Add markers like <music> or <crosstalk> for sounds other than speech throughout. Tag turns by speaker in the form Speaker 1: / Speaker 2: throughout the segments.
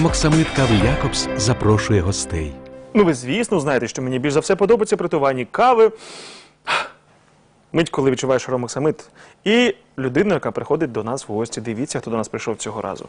Speaker 1: Аромоксамит Кави Якобс запрошує гостей.
Speaker 2: Ну, ви, звісно, знаєте, що мені більш за все подобається притуванні кави. Мить, коли відчуваєш аромоксамит. І людина, яка приходить до нас в гості. Дивіться, хто до нас прийшов цього разу.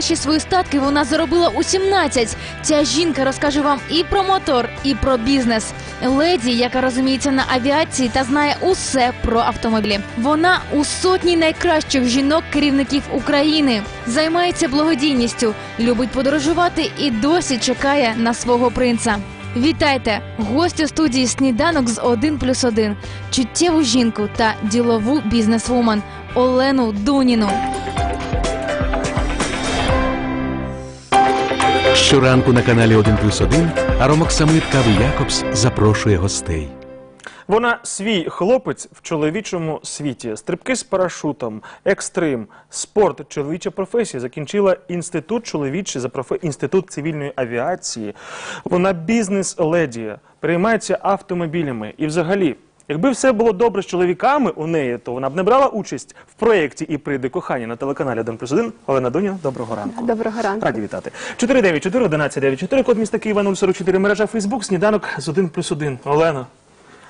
Speaker 3: Перші свої статки вона заробила у 17. Ця жінка розкаже вам і про мотор, і про бізнес. Леді, яка розуміється на авіації та знає усе про автомобілі. Вона у сотні найкращих жінок-керівників України. Займається благодійністю, любить подорожувати і досі чекає на свого принца. Вітайте! Гостю студії Сніданок з 1 плюс 1. Чуттєву жінку та ділову бізнесвумен Олену Дуніну.
Speaker 1: Щоранку на каналі 1 плюс 1 Аромоксамит Кави Якобс запрошує гостей.
Speaker 2: Вона свій хлопець в чоловічому світі. Стрибки з парашутом, екстрим, спорт, чоловіча професія. Закінчила інститут чоловічий за профе... інститут цивільної авіації. Вона бізнес-леді, переймається автомобілями. І взагалі, якби все було добре з чоловіками у неї, то вона б не брала участь в проєкті і прийде кохання на телеканалі 1 плюс 1. Олена Дуня, доброго ранку.
Speaker 4: Доброго ранку.
Speaker 2: Раді вітати. 494 1194 код міста Києва 044, мережа Фейсбук, сніданок з 1 плюс 1. Олено,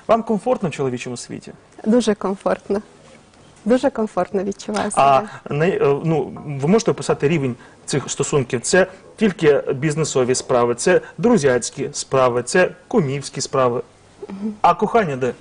Speaker 2: вам комфортно в чоловічому світі?
Speaker 4: Дуже комфортно. Дуже комфортно відчуваю себе.
Speaker 2: А е, ну, ви можете описати рівень цих стосунків? Це тільки бізнесові справи, це друзяцькі справи, це кумівські справи. А кохання де?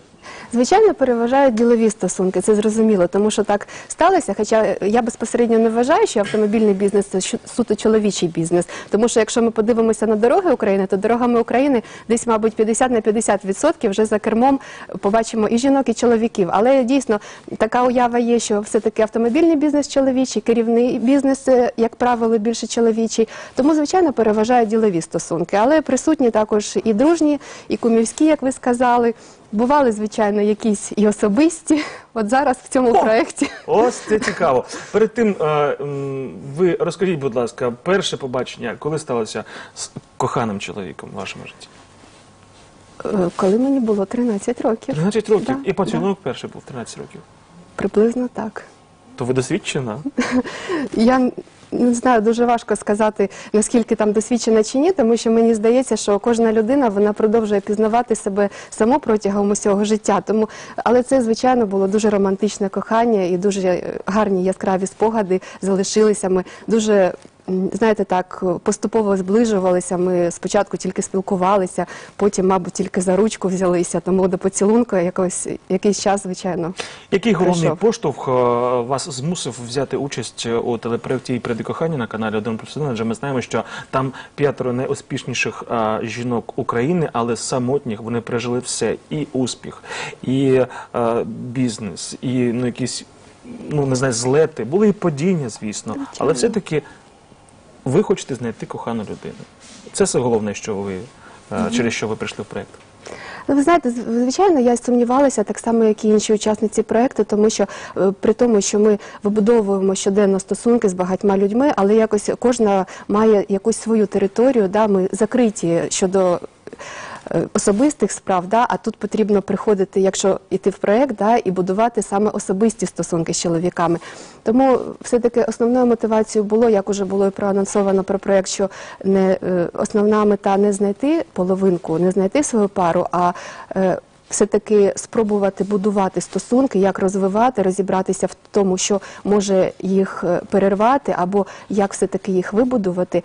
Speaker 4: Звичайно, переважають ділові стосунки, це зрозуміло, тому що так сталося. Хоча я безпосередньо не вважаю, що автомобільний бізнес це суто чоловічий бізнес. Тому що якщо ми подивимося на дороги України, то дорогами України десь, мабуть, 50 на 50 відсотків вже за кермом побачимо і жінок, і чоловіків. Але дійсно така уява є, що все-таки автомобільний бізнес чоловічий, керівний бізнес, е, як правило, більше чоловічий. Тому, звичайно, переважають ділові стосунки. Але присутні також і дружні, і кумівські, як ви сказали. Бували, звичайно, якісь і особисті. От зараз в цьому проєкті.
Speaker 2: Ось це цікаво. Перед тим е, м, ви розкажіть, будь ласка, перше побачення, коли сталося з коханим чоловіком в вашому житті?
Speaker 4: Е, Коли мені було 13 років.
Speaker 2: 13 років.
Speaker 4: Да,
Speaker 2: І поцілунок перший був 13 років.
Speaker 4: Приблизно так.
Speaker 2: То ви досвідчена?
Speaker 4: Я не знаю, дуже важко сказати, наскільки там досвідчена чи ні, тому що мені здається, що кожна людина вона продовжує пізнавати себе само протягом усього життя. Тому, але це, звичайно, було дуже романтичне кохання і дуже гарні яскраві спогади залишилися. Ми дуже. Знаєте, так поступово зближувалися. Ми спочатку тільки спілкувалися, потім, мабуть, тільки за ручку взялися. Тому до поцілунку якось якийсь час, звичайно.
Speaker 2: Який головний
Speaker 4: Прийшов.
Speaker 2: поштовх е, вас змусив взяти участь е, у телепроєкті «І прийди кохання» на каналі 1 плюс 1? Адже ми знаємо, що там п'ятеро найуспішніших е, жінок України, але самотніх вони пережили все: і успіх, і е, бізнес, і ну якісь ну не знаю, злети. Були і падіння, звісно, але все-таки ви хочете знайти кохану людину. Це все головне, що ви е, через що ви прийшли в проєкт.
Speaker 4: Ну, ви знаєте, звичайно, я сумнівалася так само, як і інші учасниці проекту, тому що е, при тому, що ми вибудовуємо щоденно стосунки з багатьма людьми, але якось кожна має якусь свою територію, да, ми закриті щодо. Е, Особистих справ, да, а тут потрібно приходити, якщо йти в проект, да, і будувати саме особисті стосунки з чоловіками. Тому все-таки основною мотивацією було, як уже було і проанонсовано про проект, що не е, основна мета не знайти половинку, не знайти свою пару, а е, все-таки спробувати будувати стосунки, як розвивати, розібратися в тому, що може їх перервати, або як все-таки їх вибудувати.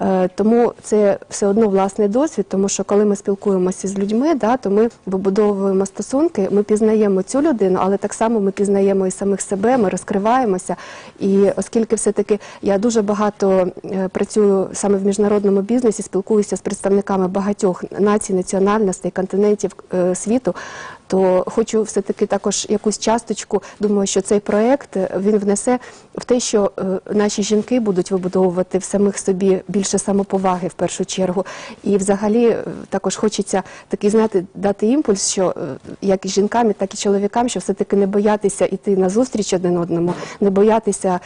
Speaker 4: Е, Тому це все одно власний досвід, тому що коли ми спілкуємося з людьми, да, то ми вибудовуємо стосунки, ми пізнаємо цю людину, але так само ми пізнаємо і самих себе, ми розкриваємося. І оскільки все-таки я дуже багато е, працюю саме в міжнародному бізнесі, спілкуюся з представниками багатьох націй, національностей, континентів е, світу, то хочу все-таки також якусь часточку. Думаю, що цей проект е, він внесе в те, що е, наші жінки будуть вибудовувати в самих собі більше самоповаги в першу чергу. І взагалі е, також хочеться такий знаєте, дати імпульс, що як і жінкам, так і чоловікам, що все-таки не боятися йти на зустріч один одному, не боятися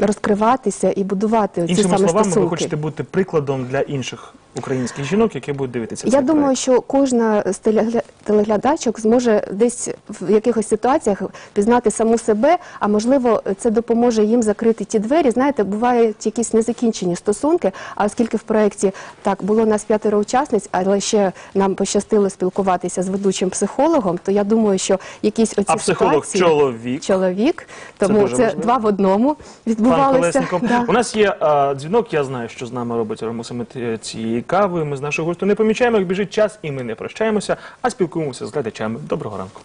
Speaker 4: розкриватися і будувати ці
Speaker 2: Іншими
Speaker 4: саме
Speaker 2: словами,
Speaker 4: стосунки.
Speaker 2: ви хочете бути прикладом для інших українських жінок, які будуть дивитися.
Speaker 4: Я
Speaker 2: цей
Speaker 4: думаю,
Speaker 2: проект?
Speaker 4: що кожна з телегля- телеглядачок зможе десь в якихось ситуаціях пізнати саму себе, а можливо, це допоможе їм закрити ті двері. Знаєте, бувають якісь незакінчені стосунки. А оскільки в проєкті так було нас п'ятеро учасниць, але ще нам пощастило спілкуватися з ведучим психологом, то я думаю, що якісь оці
Speaker 2: А психолог
Speaker 4: ситуації...
Speaker 2: чоловік.
Speaker 4: чоловік, тому
Speaker 2: дуже
Speaker 4: це, два в одному відбувалося. Да.
Speaker 2: У нас є а, дзвінок, я знаю, що з нами робить Ромосамит е, цієї кави. Ми з нашого гостю не помічаємо, як біжить час, і ми не прощаємося, а спілкуємося з глядачами. Доброго ранку.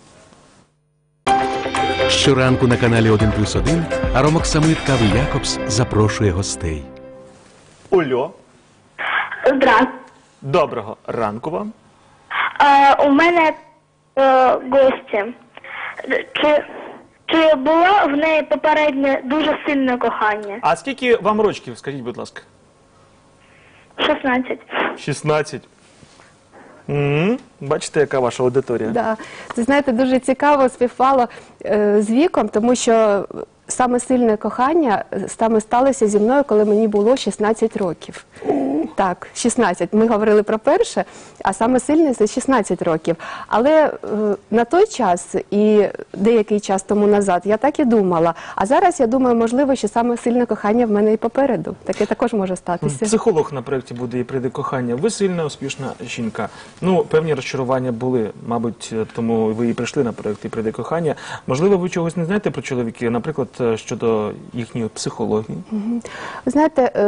Speaker 1: Щоранку на каналі 1 плюс 1 Аромок Самит Кави Якобс запрошує гостей.
Speaker 2: Ольо,
Speaker 5: Здравствуйте.
Speaker 2: доброго ранку вам.
Speaker 5: Е, у мене е, гості. Чи, чи було в неї попереднє дуже сильне кохання?
Speaker 2: А скільки вам рочків, скажіть, будь ласка?
Speaker 5: 16.
Speaker 2: 16. м Бачите, яка ваша аудиторія?
Speaker 4: Да. Це знаєте, дуже цікаво співпало е, з віком, тому що саме сильне кохання е, саме сталося зі мною, коли мені було 16 років. Так, 16. Ми говорили про перше, а саме сильне це 16 років. Але е, на той час і деякий час тому назад я так і думала. А зараз я думаю, можливо, що саме сильне кохання в мене і попереду. Таке також може статися.
Speaker 2: Психолог на проєкті буде і прийде кохання. Ви сильна, успішна жінка. Ну, певні розчарування були, мабуть, тому ви і прийшли на проєкт і прийде кохання. Можливо, ви чогось не знаєте про чоловіків, наприклад, е, щодо їхньої психології.
Speaker 4: Ви знаєте, е,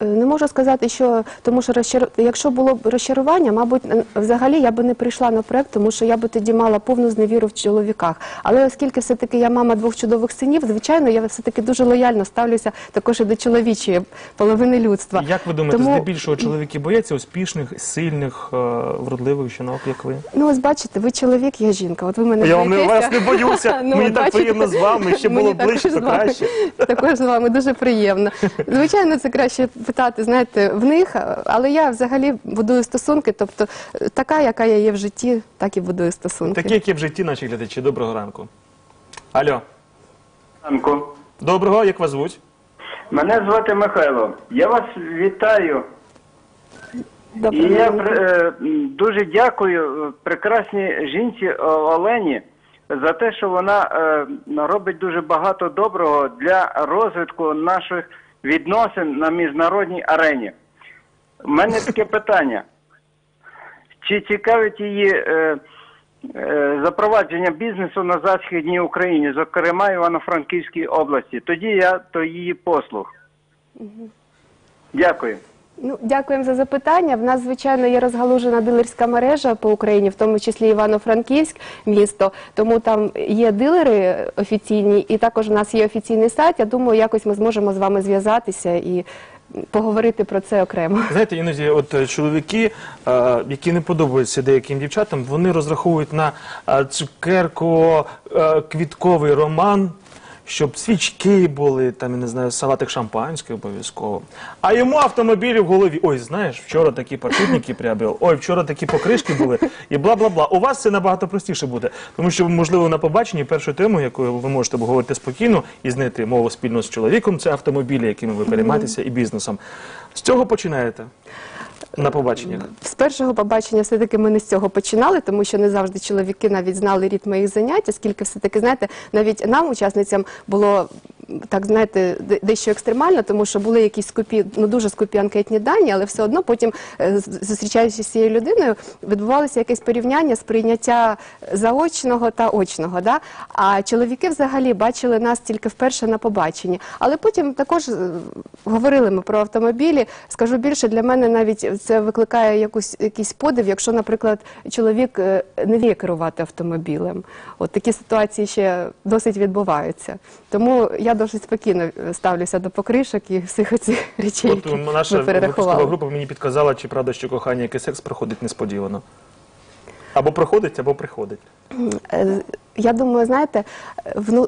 Speaker 4: е, не можу сказати, що тому що розчар... якщо було б розчарування, мабуть, взагалі я би не прийшла на проект, тому що я би тоді мала повну зневіру в чоловіках. Але оскільки все-таки я мама двох чудових синів, звичайно, я все-таки дуже лояльно ставлюся також і до чоловічої половини людства.
Speaker 2: Як ви думаєте,
Speaker 4: Тому-
Speaker 2: здебільшого чоловіки бояться успішних, сильних, е, вродливих жінок, як ви?
Speaker 4: Ну, ось бачите, ви чоловік, я жінка. От ви мене
Speaker 2: Я вам не- вас не боюся. <laughs>
Speaker 4: Ну,
Speaker 2: Мені
Speaker 4: от
Speaker 2: так приємно з вами, ще було ближче, то краще.
Speaker 4: Також з вами дуже приємно. Звичайно, це краще питати, знаєте, в них, але я взагалі будую стосунки, тобто е, така, яка я є в житті, так і будую стосунки.
Speaker 2: Такі, як є в житті наші глядачі. Доброго ранку. Алло,
Speaker 6: Ранку.
Speaker 2: доброго, як вас звуть?
Speaker 6: Мене звати Михайло. Я вас вітаю. І я е, дуже дякую е, прекрасній жінці е, Олені за те, що вона е, робить дуже багато доброго для розвитку наших відносин на міжнародній арені. У мене таке питання. Чи цікавить її е, е, запровадження бізнесу на Західній Україні, зокрема Івано-Франківській області? Тоді я то її послуг. Дякую.
Speaker 4: Ну, дякуємо за запитання. В нас, звичайно, є розгалужена дилерська мережа по Україні, в тому числі Івано-Франківськ місто. Тому там є дилери офіційні, і також у нас є офіційний сайт. Я думаю, якось ми зможемо з вами зв'язатися і поговорити про це окремо.
Speaker 2: Знаєте, іноді от е, чоловіки, е, які не подобаються деяким дівчатам, вони розраховують на е, цукерко е, роман, щоб свічки були, там, я не знаю, салатик шампанське обов'язково. А йому автомобілі в голові. Ой, знаєш, вчора такі паркетники приобрел, ой, вчора такі покришки були, і бла-бла-бла. У вас це набагато простіше буде. Тому що, можливо, на побаченні першою темою, якою ви можете говорити спокійно і знайти мову спільно з чоловіком, це автомобілі, якими ви переймаєтеся, і бізнесом. З цього починаєте на побаченнях.
Speaker 4: З першого побачення все-таки ми не з цього починали, тому що не завжди чоловіки навіть знали рід моїх занять, оскільки все-таки, знаєте, навіть нам, учасницям, було так, знаєте, дещо екстремально, тому що були якісь скупі, ну дуже скупі анкетні дані, але все одно потім, е, з- зустрічаючись з цією людиною, відбувалося якесь порівняння сприйняття заочного та очного. Да? А чоловіки взагалі бачили нас тільки вперше на побаченні. Але потім також е, говорили ми про автомобілі. Скажу більше, для мене навіть це викликає якусь, якийсь подив, якщо, наприклад, чоловік е, не вміє керувати автомобілем. От такі ситуації ще досить відбуваються. Тому я досить спокійно е, ставлюся до покришок і всіх оцих <laughs> речей,
Speaker 2: От
Speaker 4: які ви
Speaker 2: наша випускова
Speaker 4: перерахували.
Speaker 2: група мені підказала, чи правда, що кохання, як і секс проходить несподівано. Або проходить, або приходить.
Speaker 4: Е, Я думаю, знаєте,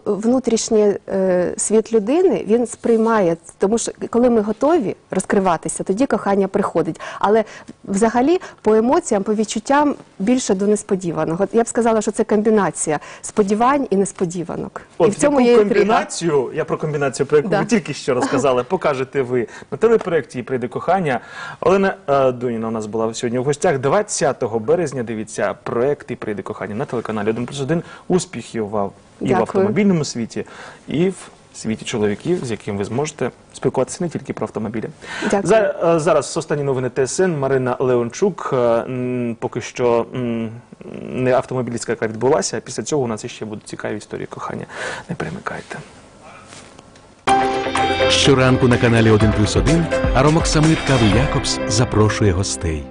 Speaker 4: внутрішній е, світ людини він сприймає, тому що коли ми готові розкриватися, тоді кохання приходить. Але взагалі по емоціям, по відчуттям більше до несподіваного. Я б сказала, що це комбінація сподівань і несподіванок. і в цьому
Speaker 2: яку
Speaker 4: є інтрига.
Speaker 2: комбінацію, я про комбінацію, про яку
Speaker 4: Да.
Speaker 2: ви тільки що розказали, покажете ви на телепроєкті «Прийде кохання». Олена е, Дуніна у нас була сьогодні в гостях. 20 березня дивіться проєкт «І прийде кохання» на телеканалі 1 плюс 1. Успіхів вам і в автомобільному світі, і в світі чоловіків, з яким ви зможете спілкуватися не тільки про автомобілі.
Speaker 4: Дякую.
Speaker 2: За- е, зараз останні новини ТСН. Марина Леончук. Е, Поки що не автомобілістка, яка відбулася. а Після цього у нас ще будуть цікаві історії кохання. Не перемикайте.
Speaker 1: Щоранку на каналі 1 плюс 1 Аромок Самит Кави Якобс запрошує гостей.